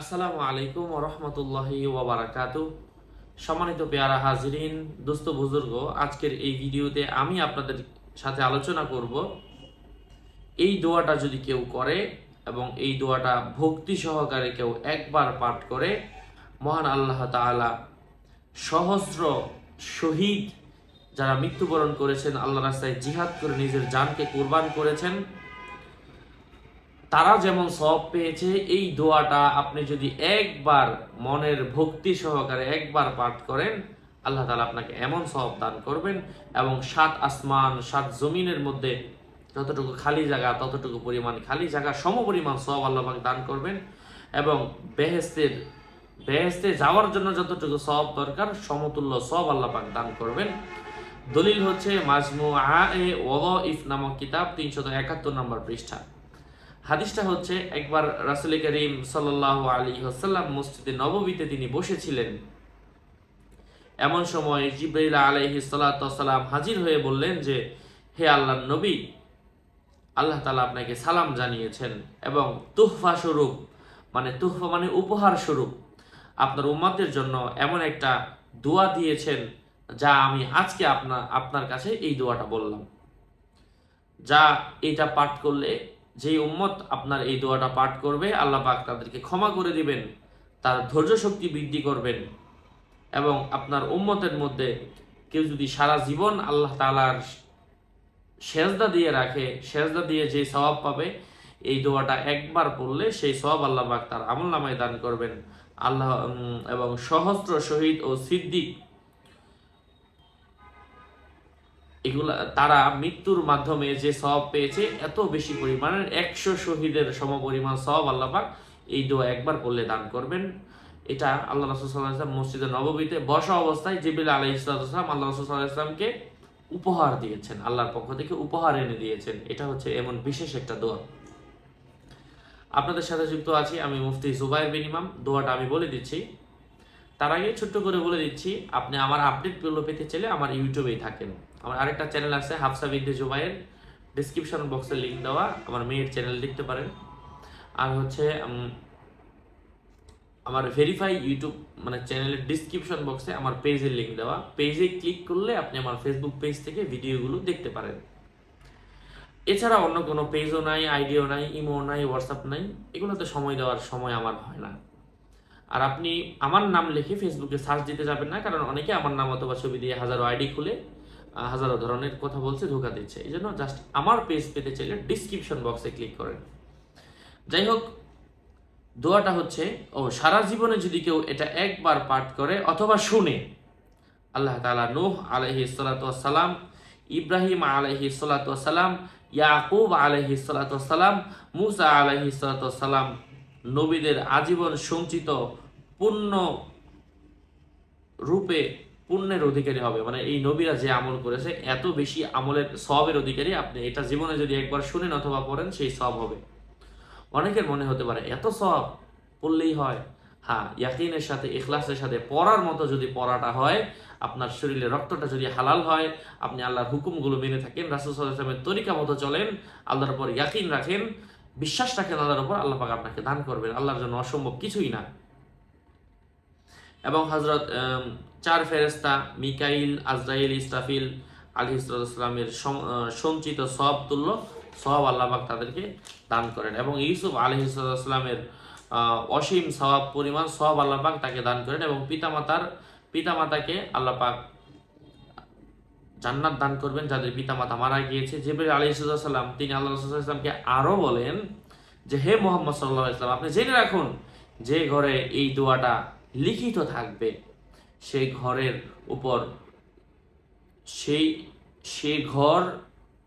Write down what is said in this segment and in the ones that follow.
আসসালামু আলাইকুম রহমতুল্লাহি ওবরাকাত সম্মানিত পেয়ারা হাজরিন, দোস্ত বুজুর্গ, আজকের এই ভিডিওতে আমি আপনাদের সাথে আলোচনা করব, এই দোয়াটা যদি কেউ করে এবং এই দোয়াটা ভক্তি সহকারে কেউ একবার পাঠ করে, মহান আল্লাহ তাআলা সহস্র শহীদ যারা মৃত্যুবরণ করেছেন, আল্লাহ রাস্তায় জিহাদ করে নিজের জানকে কোরবান করেছেন। তারা যেমন সব পেয়েছে, এই দোয়াটা আপনি যদি একবার মনের ভক্তি সহকারে একবার পাঠ করেন, আল্লাহ তালা আপনাকে এমন সব দান করবেন এবং সাত আসমান, সাত জমিনের মধ্যে যতটুকু খালি জায়গা, ততটুকু পরিমাণ খালি জায়গা সম পরিমাণ সব আল্লাহ পাক দান করবেন এবং বেহেস্তের, বেহেস্তে যাওয়ার জন্য যতটুকু সব দরকার, সমতুল্য সব আল্লাহ পাক দান করবেন। দলিল হচ্ছে মাজমু আ এ ও ইফ নামক কিতাব তিনশত একাত্তর নম্বর পৃষ্ঠা। হাদিসটা হচ্ছে একবার রাসুল করিম সাল্লাহ আলী হাসাল্লাম মসজিদে নববীতে তিনি বসেছিলেন। এমন সময় জিব্রাইল আলহি সাল্লাম হাজির হয়ে বললেন যে, হে আল্লাহ নবী, আল্লাহ তালা আপনাকে সালাম জানিয়েছেন এবং তুহফা স্বরূপ মানে তুহফা মানে উপহার স্বরূপ, আপনার উম্মাদের জন্য এমন একটা দোয়া দিয়েছেন যা আমি আজকে আপনার আপনার কাছে এই দোয়াটা বললাম। যা এটা পাঠ করলে যে উম্মত আপনার এই দোয়াটা পাঠ করবে, আল্লাহ পাক তাদেরকে ক্ষমা করে দিবেন, তার ধৈর্য শক্তি বৃদ্ধি করবেন এবং আপনার উম্মতের মধ্যে কেউ যদি সারা জীবন আল্লাহ তালার সেজদা দিয়ে রাখে, সেজদা দিয়ে যে স্বভাব পাবে, এই দোয়াটা একবার পড়লে সেই সব আল্লাহ পাক তার আমল নামায় দান করবেন। আল্লাহ এবং সহস্র শহীদ ও সিদ্দিক এগুলা, তারা মৃত্যুর মাধ্যমে যে সব পেয়েছে, এত বেশি পরিমাণের, একশো শহীদের সমপরিমাণ সব আল্লাপাক এই দোয়া একবার করলে দান করবেন। এটা আল্লাহ রসুল সাল্লাহাম মসজিদে নববীতে বসা অবস্থায় জিবিল আলহ ইসলাম আল্লাহ রসুল সাল্লাহামকে উপহার দিয়েছেন, আল্লাহর পক্ষ থেকে উপহার এনে দিয়েছেন। এটা হচ্ছে এমন বিশেষ একটা দোয়া। আপনাদের সাথে যুক্ত আছি আমি মুফতি জুবাইর বিন ইমাম। দোয়াটা আমি বলে দিচ্ছি। তার আগে ছোট্ট করে বলে দিচ্ছি, আপনি আমার আপডেট আপডেটগুলো পেতে চাইলে আমার ইউটিউবেই থাকেন। আমার আরেকটা চ্যানেল আছে, হাফসা বিদ্যে জুবাইয়ের ডিসক্রিপশন বক্সে লিঙ্ক দেওয়া, আমার মেয়ের চ্যানেল দেখতে পারেন। আর হচ্ছে আমার ভেরিফাই ইউটিউব মানে চ্যানেলের ডিসক্রিপশন বক্সে আমার পেজের লিঙ্ক দেওয়া। পেজে ক্লিক করলে আপনি আমার ফেসবুক পেজ থেকে ভিডিওগুলো দেখতে পারেন। এছাড়া অন্য কোনো পেজও নাই আইডিও নাই ইমো নাই হোয়াটসঅ্যাপ নাই, এগুলোতে সময় দেওয়ার সময় আমার হয় না। আর আপনি আমার নাম লিখে ফেসবুকে সার্চ দিতে যাবেন না, কারণ অনেকে আমার নাম অথবা ছবি দিয়ে হাজারো আইডি খুলে। হাজারো ধরনের কথা বলছে, ধোকা দিচ্ছে। এই জন্য জাস্ট আমার পেজ পেতে চাইলে ডিসক্রিপশন বক্সে ক্লিক করেন। যাই হোক, দোয়াটা হচ্ছে, ও, সারা জীবনে যদি কেউ এটা একবার পাঠ করে অথবা শুনে, আল্লাহ তাআলা নূহ আলাইহি সালাম ইব্রাহিম আলাইহি সালাম ইয়াকুব আলাইহি সালাম মুসা আলাইহি সালাম নবীদের আজীবন সঞ্চিত পূর্ণ রূপে পুণ্যের অধিকারী হবে। মানে এই নবীরা যে আমল করেছে, এত বেশি আমলের সবের অধিকারী, আপনি এটা জীবনে যদি একবার শুনেন অথবা পড়েন, সেই সব হবে। অনেকের মনে হতে পারে, এত সব পড়লেই হয়। হ্যাঁ ইয়াকিনের সাথে, ইখলাসের সাথে পড়ার মতো যদি পড়াটা হয়, আপনার শরীরে রক্তটা যদি হালাল হয়, আপনি আল্লাহর হুকুমগুলো মেনে থাকেন, রাসুল তরিকা মতো চলেন, আল্লাহর উপর ইয়াকিন রাখেন, বিশ্বাস রাখেন আল্লাহর উপর, আল্লাহ পাক আপনাকে দান করবেন। আল্লাহর জন্য অসম্ভব কিছুই না। এবং হজরত চার ফেরেস্তা মিকাইল, আজরাইল ইস্তাফিল আলী ইসলামের সঞ্চিত সব তুল্য সব আল্লাহবাক তাদেরকে দান করেন এবং ইউসুফ আলী ইসলামের অসীম সবাব পরিমাণ সব আল্লাপাক তাকে দান করেন এবং পিতামাতার, পিতামাতাকে আল্লাপাক জান্নাত দান করবেন যাদের পিতামাতা মারা গিয়েছে। জিবরিল আলী সাল্লাম তিনি আল্লাহ আরও বলেন যে, হে মোহাম্মদ সাল্লাহ ইসলাম আপনি জেনে রাখুন যে ঘরে এই দোয়াটা লিখিত থাকবে। সেই ঘরের উপর। সেই সেই ঘর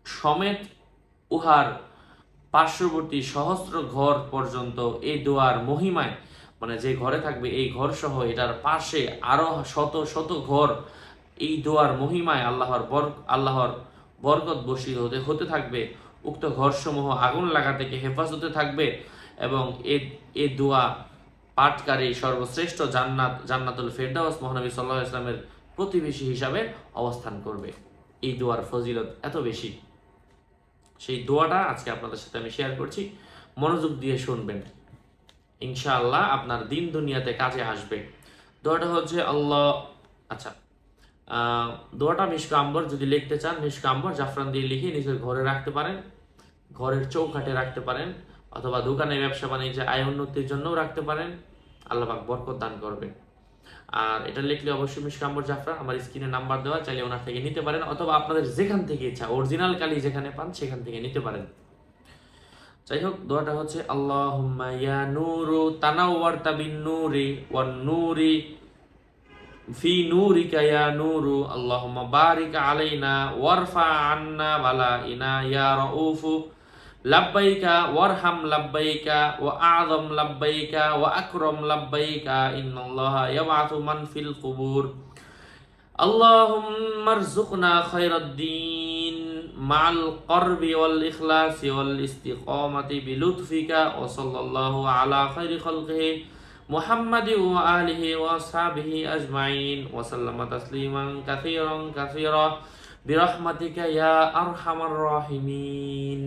সমেত উহার পার্শ্ববর্তী সহস্র ঘর পর্যন্ত এই দোয়ার মহিমায় মানে যে ঘরে থাকবে এই ঘর সহ এটার পাশে আরও শত শত ঘর এই দোয়ার মহিমায় আল্লাহর আল্লাহর বরকত বসিত হতে হতে থাকবে। উক্ত ঘরসমূহ আগুন লাগা থেকে হেফাজতে থাকবে এবং এ এ দোয়া পাঠকারী সর্বশ্রেষ্ঠ জান্নাত, জান্নাতুল ফেরদাউস মহানবী সাল্লাহ ইসলামের প্রতিবেশী হিসাবে অবস্থান করবে। এই দোয়ার ফজিলত এত বেশি। সেই দোয়াটা আজকে আপনাদের সাথে আমি শেয়ার করছি। মনোযোগ দিয়ে শুনবেন। ইনশাআল্লাহ আপনার দিন দুনিয়াতে কাজে আসবে। দোয়াটা হচ্ছে আল্লাহ আচ্ছা দোয়াটা মিশকাম্বর যদি লিখতে চান মিশকাম্বর জাফরান দিয়ে লিখে নিজের ঘরে রাখতে পারেন, ঘরের চৌকাঠে রাখতে পারেন। অথবা দোকানে ব্যবসা বাণিজ্যে আয় উন্নতির জন্যও রাখতে পারেন। আল্লাহ পাক বরকত দান করবে আর এটা লিখলে অবশ্যই মিশকাম্বর জাফরান, আমার স্ক্রিনে নাম্বার দেওয়া, চাইলে ওনার থেকে নিতে পারেন, অথবা আপনাদের যেখান থেকে ইচ্ছা অরিজিনাল কালি যেখানে পান, সেখান থেকে নিতে পারেন। যাই হোক, দোয়াটা হচ্ছে, আল্লাহুম্মা ইয়া নূরু তানাওয়ারতা বিন নূরি ওয়ান নূরি ফি নূরিকা ইয়া নূরু, আল্লাহুম্মা বারিক আলাইনা ওয়ারফা আন্না বালাইনা ইয়া রাউফু লাব্বাইকা ওয়ারহাম লাব্বাইকা ওয়া আযম লাব্বাইকা ওয়া আকরাম লাব্বাইকা ইন্নাল্লাহা ইয়াবআথু মান ফিল কুবুর اللهم ارزقنا خير الدين مع القرب والإخلاص والاستقامة بلطفك وصلى الله على خير خلقه محمد وآله وأصحابه أجمعين وسلم تسليما كثيرا كثيرا برحمتك يا أرحم الراحمين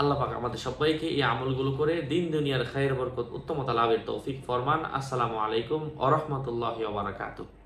আল্লাহ পাক আমাদের সবাইকে এই আমলগুলো করে দিন দুনিয়ার খায়ের বরকত, উত্তমতা লাভের তৌফিক ফরমান। আসসালামু আলাইকুম ওয়া রাহমাতুল্লাহি ওয়া বারাকাতুহু।